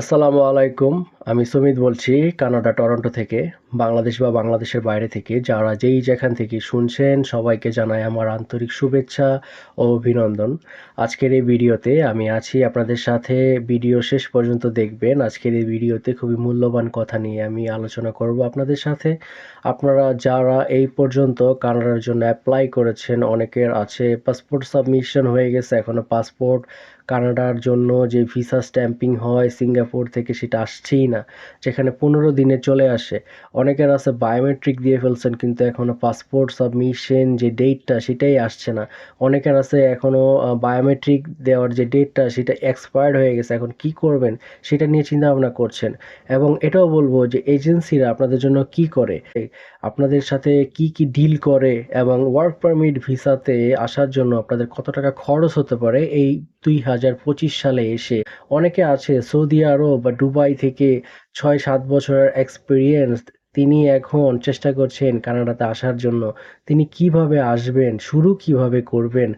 আসসালামু আলাইকুম। আমি সুমিত বলছি কানাডা, টরন্টো থেকে, বাংলাদেশ বা বাংলাদেশের বাইরে থেকে। যারা যেই যেখান থেকে শুনছেন, সবাইকে জানাই আমার আন্তরিক শুভেচ্ছা ও অভিনন্দন। আজকের এই ভিডিওতে আমি আছি আপনাদের সাথে। ভিডিও শেষ পর্যন্ত দেখবেন। আজকের এই ভিডিওতে খুবই মূল্যবান কথা নিয়ে আমি আলোচনা করব আপনাদের সাথে। আপনারা যারা এই পর্যন্ত কানাডার জন্য অ্যাপ্লাই করেছেন, অনেকের আছে পাসপোর্ট সাবমিশন হয়ে গেছে এখনও পাসপোর্ট কানাডার জন্য যে ভিসা স্ট্যাম্পিং হয় সিঙ্গাপুর থেকে সেটা আসছেই না, যেখানে পনেরো দিনে চলে আসে। অনেকের আছে বায়োমেট্রিক দিয়ে ফেলছেন, কিন্তু এখনও পাসপোর্ট সাবমিশন যে ডেটটা সেটাই আসছে না। অনেকের আছে এখনও বায়োমেট্রিক দেওয়ার যে ডেটটা সেটা এক্সপায়ার্ড হয়ে গেছে। এখন কি করবেন সেটা নিয়ে চিন্তা ভাবনা করছেন। এবং এটাও বলব যে এজেন্সিরা আপনাদের জন্য কি করে, আপনাদের সাথে কি কি ডিল করে এবং ওয়ার্ক পারমিট ভিসাতে আসার জন্য আপনাদের কত টাকা খরচ হতে পারে, এই দুই হাজার পঁচিশ সালে এসে অনেকে আছে সৌদি আরব বা দুবাই থেকে ছয় সাত বছরের এক্সপিরিয়েন্স তিনি এখন চেষ্টা করছেন কানাডাতে আসার জন্য। তিনি কীভাবে আসবেন, শুরু কীভাবে করবেন,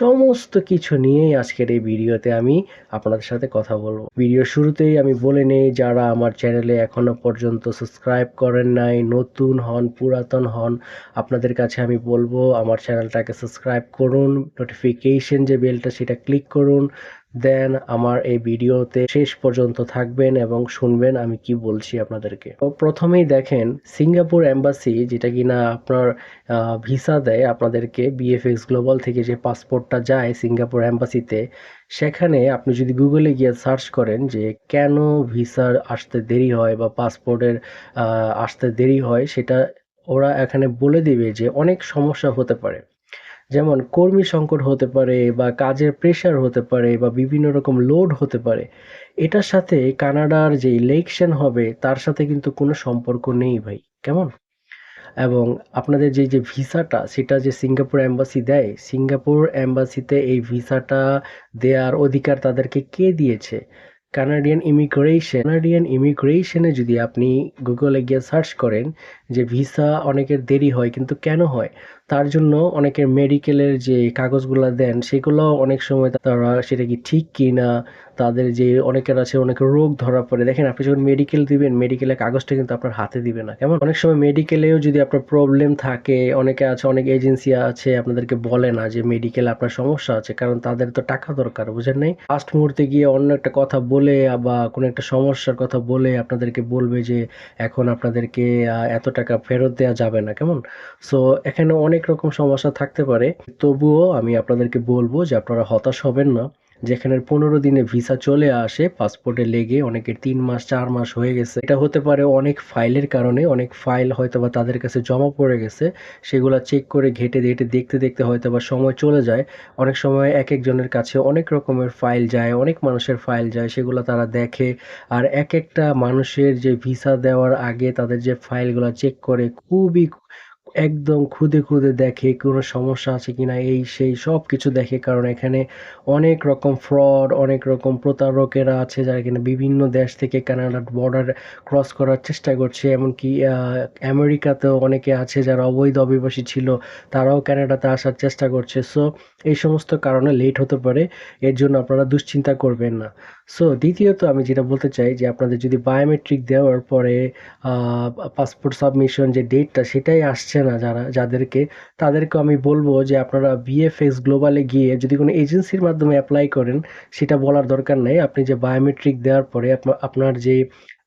সমস্ত কিছু নিয়েই আজকের এই ভিডিওতে আমি আপনাদের সাথে কথা বলব। ভিডিও শুরুতেই আমি বলে নেই, যারা আমার চ্যানেলে এখনও পর্যন্ত সাবস্ক্রাইব করেন নাই, নতুন হন, পুরাতন হন, আপনাদের কাছে আমি বলব, আমার চ্যানেলটাকে সাবস্ক্রাইব করুন নোটিফিকেশন যে বেলটা সেটা ক্লিক করুন দেন আমার এই ভিডিওতে শেষ পর্যন্ত থাকবেন এবং শুনবেন আমি কি বলছি আপনাদেরকে। তো প্রথমেই দেখেন, সিঙ্গাপুর এম্বাসি যেটা কিনা আপনার ভিসা দেয় আপনাদেরকে বিএফএক্স গ্লোবাল থেকে যে পাসপোর্টটা যায় সিঙ্গাপুর এম্বাসিতে, সেখানে আপনি যদি গুগলে গিয়ে সার্চ করেন যে কেন ভিসার আসতে দেরি হয় বা পাসপোর্টের আসতে দেরি হয়, সেটা ওরা এখানে বলে দিবে যে অনেক সমস্যা হতে পারে। যেমন কর্মী সংকট হতে পারে বা কাজের প্রেশার হতে পারে বা বিভিন্ন রকম লোড হতে পারে, এটার সাথে কানাডার যে ইলেকশন হবে, তার সাথে কিন্তু কোনো সম্পর্ক নেই ভাই, কেমন? এবং আপনাদের যে যে ভিসাটা, সেটা যে সিঙ্গাপুর অ্যাম্বাসি দেয়, সিঙ্গাপুর অ্যাম্বাসিতে এই ভিসাটা দেওয়ার অধিকার তাদেরকে কে দিয়েছে? কানাডিয়ান ইমিগ্রেশন কানাডিয়ান ইমিগ্রেশনে যদি আপনি গুগলে গিয়ে সার্চ করেন যে ভিসা অনেকের দেরি হয়, কিন্তু কেন হয়? তার জন্য অনেকের মেডিকেলের যে কাগজগুলো দেন সেগুলো অনেক সময় তারা সেটা কি ঠিক কি না তাদের যে অনেকের আছে, অনেকের রোগ ধরা পড়ে। দেখেন, আপনি যখন মেডিকেল দিবেন মেডিকেলের কাগজটা কিন্তু আপনার হাতে দিবে না। কেমন? অনেক সময় মেডিকেলেও যদি আপনার প্রবলেম থাকে, অনেকে আছে, অনেক এজেন্সি আছে, আপনাদেরকে বলে না যে মেডিকেল আপনার সমস্যা আছে, কারণ তাদের তো টাকা দরকার, বুঝেন নাই? ফার্স্ট মুহূর্তে গিয়ে অন্য একটা কথা বলে বা কোনো একটা সমস্যার কথা বলে আপনাদেরকে বলবে যে, এখন আপনাদেরকে এত টাকা ফেরত দেওয়া যাবে না, কেমন? সো এখানে অনেক রকম সমস্যা থাকতে পারে। তবুও আমি আপনাদেরকে বলব যে আপনারা হতাশ হবেন না। যেখানে পনেরো দিনে ভিসা চলে আসে, পাসপোর্টে লেগে অনেকের তিন মাস, চার মাস হয়ে গেছে। এটা হতে পারে অনেক ফাইলের কারণে, অনেক ফাইল হয়তো বা তাদের কাছে জমা পড়ে গেছে, সেগুলো চেক করে ঘেটে ঘেটে দেখতে দেখতে হয়তো বা সময় চলে যায়। অনেক সময় এক একজনের কাছে অনেক রকমের ফাইল যায়, অনেক মানুষের ফাইল যায়, সেগুলো তারা দেখে। আর এক একটা মানুষের যে ভিসা দেওয়ার আগে তাদের যে ফাইলগুলো চেক করে, খুবই একদম খুদে খুদে দেখে কোনো সমস্যা আছে কিনা, এই সেই সব কিছু দেখে। কারণ এখানে অনেক রকম ফ্রড অনেক রকম প্রতারকেরা আছে যারা কিনা বিভিন্ন দেশ থেকে কানাডার বর্ডার ক্রস করার চেষ্টা করছে। এমনকি আমেরিকাতেও অনেকে আছে যারা অবৈধ অভিবাসী ছিল, তারাও কানাডাতে আসার চেষ্টা করছে। সো এই সমস্ত কারণে লেট হতে পারে, এর জন্য আপনারা দুশ্চিন্তা করবেন না। সো দ্বিতীয়ত আমি যেটা বলতে চাই যে আপনাদের যদি বায়োমেট্রিক দেওয়ার পরে পাসপোর্ট সাবমিশন যে ডেটটা সেটাই আসছে না যারা, যাদেরকে তাদেরকে আমি বলব যে আপনারা বিএফএক্স গ্লোবালে গিয়ে যদি কোনো এজেন্সির মাধ্যমে অ্যাপ্লাই করেন, সেটা বলার দরকার নেই। আপনি যে বায়োমেট্রিক দেওয়ার পরে আপনার যে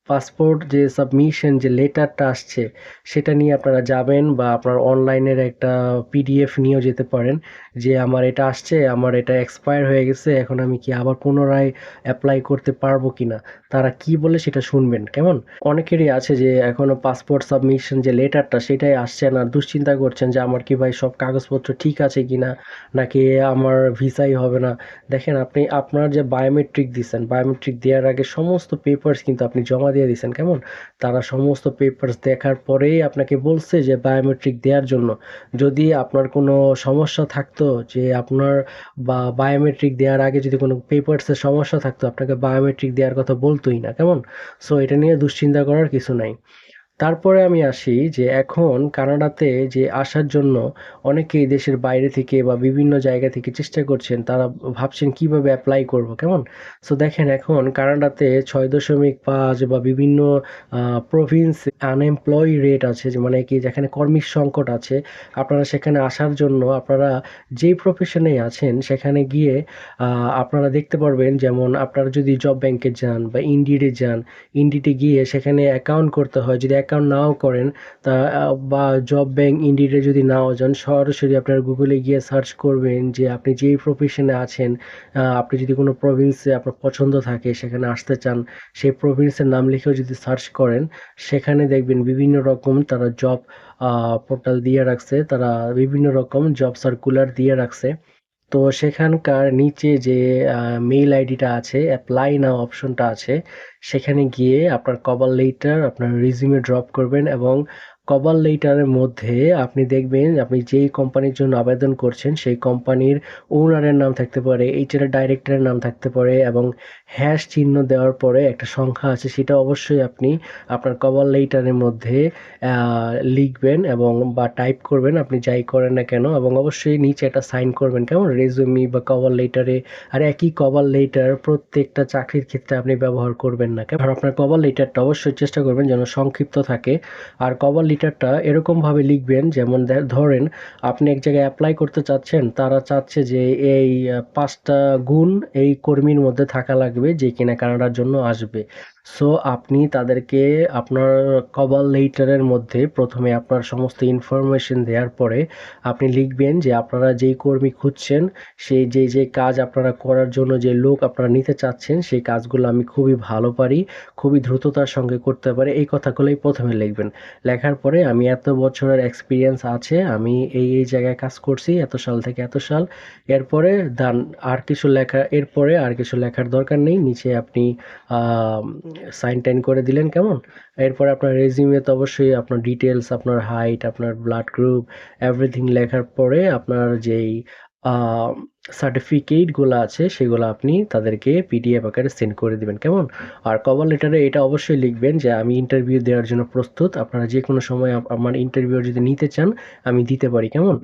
পাসপোর্ট যে সাবমিশন যে লেটারটা আসছে, সেটা নিয়ে আপনারা যাবেন বা আপনার অনলাইনের একটা পিডিএফ নিয়েও যেতে পারেন। যে আমার এটা আসছে, আমার এটা এক্সপায়ার হয়ে গেছে, এখন আমি কি আবার পুনরায় অ্যাপ্লাই করতে পারব কি না তারা কি বলে সেটা শুনবেন, কেমন? অনেকেরই আছে যে এখনও পাসপোর্ট সাবমিশন যে লেটারটা সেটাই আসছে না, দুশ্চিন্তা করছেন যে আমার কি ভাই সব কাগজপত্র ঠিক আছে কি না নাকি আমার ভিসাই হবে না? দেখেন আপনি, আপনার যে বায়োমেট্রিক দিচ্ছেন বায়োমেট্রিক দেওয়ার আগে সমস্ত পেপার্স কিন্তু আপনি জমা দিয়ে দিচ্ছেন কেমন? তারা সমস্ত পেপার্স দেখার পরেই আপনাকে বলছে যে বায়োমেট্রিক দেওয়ার জন্য। যদি আপনার কোনো সমস্যা থাকতো যে আপনার, বা বায়োমেট্রিক দেওয়ার আগে যদি কোনো পেপার্সের সমস্যা থাকতো, আপনাকে বায়োমেট্রিক দেওয়ার কথা বলতোই না, কেমন? সো এটা নিয়ে দুশ্চিন্তা করার কিছু নাই। তারপরে আমি আসি যে এখন কানাডাতে যে আসার জন্য অনেকেই দেশের বাইরে থেকে বা বিভিন্ন জায়গা থেকে চেষ্টা করছেন, তারা ভাবছেন কীভাবে অ্যাপ্লাই করব, কেমন? সো দেখেন এখন কানাডাতে ছয় দশমিক পাঁচ বা বিভিন্ন প্রভিন্স আনএমপ্লয় রেট আছে, যে মানে কি যেখানে কর্মীর সংকট আছে, আপনারা সেখানে আসার জন্য আপনারা যেই প্রফেশনে আছেন, সেখানে গিয়ে আপনারা দেখতে পারবেন যেমন আপনারা যদি জব ব্যাংকে যান বা ইন্ডিডে যান ইন্ডিডে গিয়ে সেখানে অ্যাকাউন্ট করতে হয়, যদি অ্যাকাউন্ট নাও করেন, তা বা জব ব্যাংক ইন্ডিডে যদি নাও যান, সরাসরি আপনার গুগলে গিয়ে সার্চ করবেন যে আপনি যেই প্রফেশনে আছেন আপনি যদি কোনো প্রভিন্সে আপনার পছন্দ থাকে, সেখানে আসতে চান, সেই প্রভিন্সের নাম লিখেও যদি সার্চ করেন, সেখানে দেখবেন বিভিন্ন রকম তারা জব পোর্টাল দিয়ে রাখছে, তারা বিভিন্ন রকম জব সার্কুলার দিয়ে রাখছে। তো সেখানকার নিচে যে মেইল আইডিটা আছে অ্যাপ্লাই না অপশনটা আছে, সেখানে গিয়ে আপনার কভার লেটার আপনার রিজিউমে ড্রপ করবেন এবং কভার লেটারের মধ্যে আপনি দেখবেন আপনি যেই কোম্পানির জন্য আবেদন করছেন, সেই কোম্পানির ওনারের নাম থাকতে পারে এইচআর ডাইরেক্টরের নাম থাকতে পারে এবং হ্যাশ চিহ্ন দেওয়ার পরে একটা সংখ্যা আছে, সেটা অবশ্যই আপনি আপনার কভার লেটারের মধ্যে লিখবেন এবং বা টাইপ করবেন, আপনি যাই করেন না কেন এবং অবশ্যই নিচে একটা সাইন করবেন। কেমন? রেজুমি বা কভার লেটারে আর একই কভার লেটার প্রত্যেকটা চাকরির ক্ষেত্রে আপনি ব্যবহার করবেন না। কেমন? আপনার কভার লেটারটা অবশ্যই চেষ্টা করবেন যেন সংক্ষিপ্ত থাকে। আর কভার লেটারটা এরকমভাবে লিখবেন, যেমন ধরেন আপনি এক জায়গায় অ্যাপ্লাই করতে চাচ্ছেন, তারা চাচ্ছে যে এই পাঁচটা গুণ এই কর্মীর মধ্যে থাকা লাগবে। যে কিনা কানাডার জন্য আসবে সো আপনি তাদেরকে আপনার কভার লেটারের মধ্যে প্রথমে আপনার সমস্ত ইনফরমেশন দেওয়ার পরে আপনি লিখবেন যে আপনারা যেই কর্মী খুঁজছেন, সেই যে যে কাজ আপনারা করার জন্য যে লোক আপনারা নিতে চাচ্ছেন, সেই কাজগুলো আমি খুবই ভালো পারি, খুবই দ্রুততার সঙ্গে করতে পারি। এই কথাগুলোই প্রথমে লিখবেন। লেখার পরে আমি এত বছরের এক্সপিরিয়েন্স আছে, আমি এই এই জায়গায় কাজ করছি, এত সাল থেকে এত সাল। এরপরে দান আর কিছু লেখা, এরপরে আর কিছু লেখার দরকার নেই। নিচে আপনি সাইন টাইন করে দিলেন কেমন? এরপরে আপনার রেজিউমে তো অবশ্যই আপনার ডিটেলস আপনার হাইট আপনার ব্লাড গ্রুপ এভরিথিং লেখার পরে আপনার যেই সার্টিফিকেটগুলো আছে, সেগুলো আপনি তাদেরকে পিডিএফ আকারে সেন্ড করে দিবেন, কেমন? আর কভার লেটারে এটা অবশ্যই লিখবেন যে, আমি ইন্টারভিউ দেওয়ার জন্য প্রস্তুত, আপনারা যে কোনো সময় আমার ইন্টারভিউ যদি নিতে চান, আমি দিতে পারি কেমন?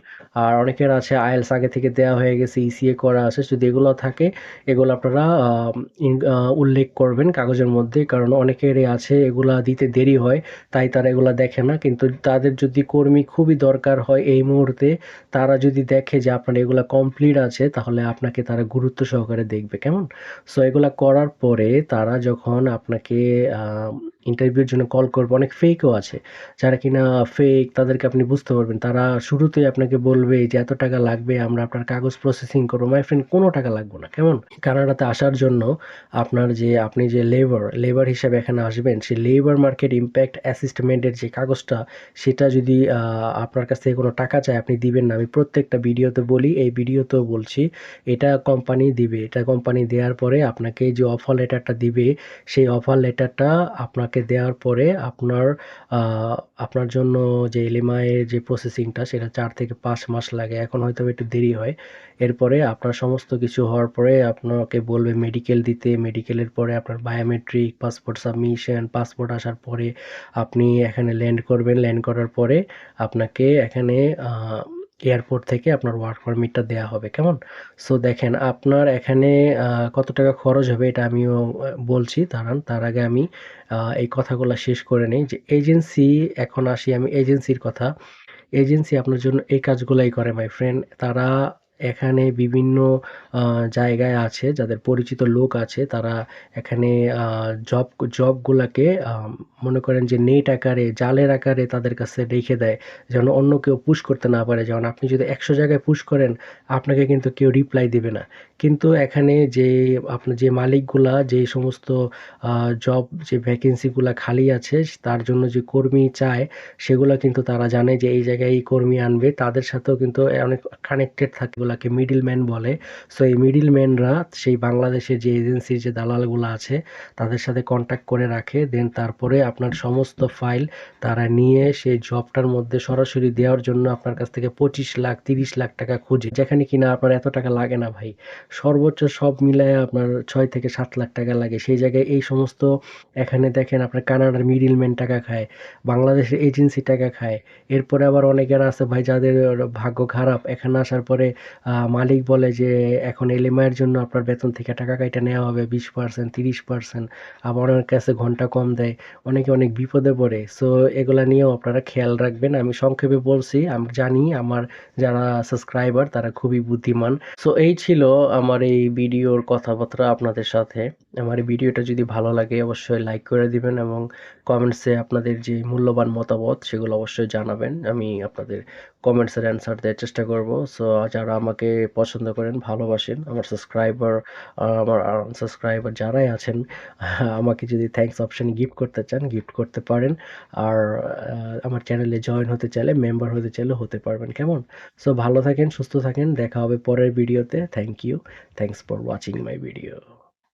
আর অনেকের আছে আইএলস আগে থেকে দেওয়া হয়ে গেছে ইসিএ করা আছে, যদি এগুলো থাকে, এগুলো আপনারা উল্লেখ করবেন কাগজের মধ্যে, কারণ অনেকেরই আছে, এগুলা দিতে দেরি হয়, তাই তারা এগুলো দেখে না, কিন্তু তাদের যদি কর্মী খুবই দরকার হয় এই মুহূর্তে, তারা যদি দেখে যে আপনার এগুলো কমপ্লিট আছে তাহলে আপনাকে তারা গুরুত্ব সহকারে দেখবে, কেমন? সো এগুলো করার পরে তারা যখন আপনাকে ইন্টারভিউর জন্য কল করবে, অনেক ফেকও আছে, যারা কিনা ফেক তাদেরকে আপনি বুঝতে পারবেন। তারা শুরুতেই আপনাকে বলবে যে এত টাকা লাগবে, আমরা আপনার কাগজ প্রসেসিং করব। মাই ফ্রেন্ড কোনো টাকা লাগবে না, কেমন? কানাডাতে আসার জন্য আপনার যে, আপনি যে লেবার লেবার হিসাবে এখানে আসবেন, সেই লেবার মার্কেট ইম্প্যাক্ট অ্যাসিস্টমেন্টের যে কাগজটা, সেটা যদি আপনার কাছ থেকে কোনো টাকা চায়, আপনি দিবেন না। আমি প্রত্যেকটা ভিডিওতে বলি, এই ভিডিওতেও বলছি এটা কোম্পানি দিবে। এটা কোম্পানি দেওয়ার পরে আপনাকে যে অফার লেটারটা দিবে, সেই অফার লেটারটা আপনাকে দেওয়ার পরে আপনার আপনার জন্য যে এলএমআইয়ের যে প্রসেসিংটা সেটা চার থেকে পাঁচ মাস লাগে। এখন হয়তো একটু দেরি হয়। এরপরে আপনার সমস্ত কিছু হওয়ার পরে আপনাকে বলবে মেডিকেল দিতে। মেডিকেলের পরে আপনার বায়োমেট্রিক পাসপোর্ট সাবমিশন পাসপোর্ট আসার পরে আপনি এখানে ল্যান্ড করবেন। ল্যান্ড করার পরে আপনাকে এখানে এয়ারপোর্ট থেকে আপনার ওয়ার্ক পারমিটটা দেওয়া হবে, কেমন? সো দেখেন আপনার এখানে কত টাকা খরচ হবে এটা আমিও বলছি, দাঁড়ান, তার আগে আমি এই কথাগুলো শেষ করে নিই যে এজেন্সি এখন আসি আমি এজেন্সির কথা। এজেন্সি আপনার জন্য এই কাজগুলাই করে মাই ফ্রেন্ড তারা এখানে বিভিন্ন জায়গায় আছে, যাদের পরিচিত লোক আছে, তারা এখানে জব জবগুলাকে মনে করেন যে নেট আকারে, জালের আকারে তাদের কাছে রেখে দেয়, যেন অন্য কেউ পুশ করতে না পারে। যেমন আপনি যদি একশো জায়গায় পুশ করেন, আপনাকে কিন্তু কেউ রিপ্লাই দেবে না। কিন্তু এখানে যে, আপনার যে মালিকগুলা, যে সমস্ত জব যে ভ্যাকেন্সিগুলা খালি আছে, তার জন্য যে কর্মী চায়, সেগুলো কিন্তু তারা জানে যে এই জায়গায় এই কর্মী আনবে। তাদের সাথেও কিন্তু অনেক কানেক্টেড থাকে। গুলাকে মিডল ম্যান বলে। সো এই মিডল ম্যানরা সেই বাংলাদেশের যে এজেন্সির যে দালালগুলো আছে, তাদের সাথে কন্ট্যাক্ট করে রাখে। দেন তারপরে আপনার সমস্ত ফাইল তারা নিয়ে সেই জবটার মধ্যে সরাসরি দেওয়ার জন্য আপনার কাছ থেকে পঁচিশ লাখ, তিরিশ লাখ টাকা খুঁজে। যেখানে কিনা আপনার এত টাকা লাগে না ভাই। সর্বোচ্চ সব মিলায় আপনার ছয় থেকে সাত লাখ টাকা লাগে। সেই জায়গায় এই সমস্ত, এখানে দেখেন আপনার কানাডার মিডিল ম্যান টাকা খায়, বাংলাদেশের এজেন্সি টাকা খায়। এরপরে আবার অনেকের আছে ভাই যাদের ভাগ্য খারাপ। এখানে আসার পরে মালিক বলে যে, এখন এলএমআইয়ের জন্য আপনার বেতন থেকে টাকা কাইটা নেওয়া হবে, বিশ পার্সেন্ট তিরিশ পার্সেন্ট আবার অনেক কাছে ঘণ্টা কম দেয়, অনেকে অনেক বিপদে পড়ে। সো এগুলা নিয়েও আপনারা খেয়াল রাখবেন। আমি সংক্ষেপে বলছি, আমি জানি আমার যারা সাবস্ক্রাইবার তারা খুবই বুদ্ধিমান। সো এই ছিল আমার এই ভিডিওর কথাবার্তা আপনাদের সাথে। আমার এই ভিডিওটা যদি ভালো লাগে, অবশ্যই লাইক করে দিবেন এবং কমেন্টসে আপনাদের যে মূল্যবান মতামত, সেগুলো অবশ্যই জানাবেন। আমি আপনাদের কমেন্টসের অ্যান্সার দেওয়ার চেষ্টা করব। সো যারা আমাকে পছন্দ করেন, ভালোবাসেন, আমার সাবস্ক্রাইবার আমার সাবস্ক্রাইবার যারাই আছেন, আমাকে যদি থ্যাঙ্কস অপশন গিফট করতে চান গিফট করতে পারেন। আর আমার চ্যানেলে জয়েন হতে চাইলে মেম্বার হতে চাইলে হতে পারবেন। কেমন? সো ভালো থাকেন, সুস্থ থাকেন। দেখা হবে পরের ভিডিওতে thank you thanks for watching my video